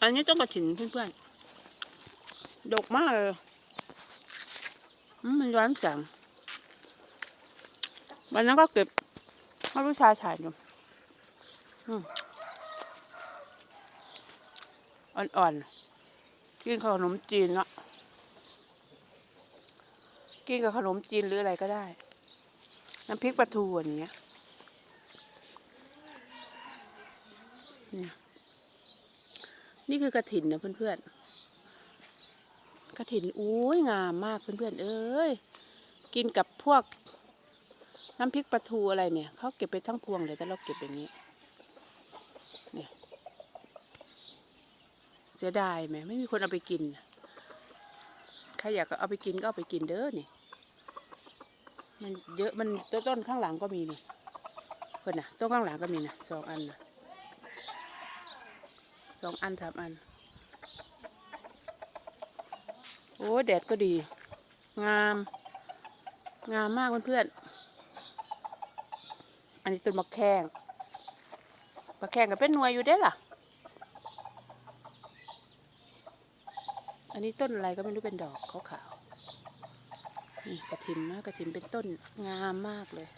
อันนี้ต้องกระถินเพื่อนๆ ดกมากเลยมันย้อนแสงวันนั้นก็เก็บให้ผู้ชายถ่ายดูอืมอ่อนๆ กินขนมจีนเนาะกินกับขนมจีนหรืออะไรก็ได้ น้ำพริกปลาทูอย่างเงี้ยเนี่ย นี่คือกระถินนะเพื่อนๆกระถินอุ้ยงามมากเพื่อนๆเอ้ยกินกับพวกน้ำพริกปลาทูอะไรเนี่ยเขาเก็บไปทั้งพวงเลยแต่เราเก็บอย่างนี้เนี่ยเสียดายไหมไม่มีคนเอาไปกินใครอยากเอาไปกินก็เอาไปกินเด้อนี่มันเยอะมันต้นข้างหลังก็มีนี่เพื่อนน่ะต้นข้างหลังก็มีนะสองอันนะ สองอันสามอัน โอ้แดดก็ดี งาม งามมากเพื่อนๆอันนี้ต้นมะแข้งมะแข้งก็เป็นหน่วยอยู่ได้ล่ะ อันนี้ต้นอะไรก็ไม่รู้เป็นดอกขาวๆกระถินนะกระถินเป็นต้นงามมากเลย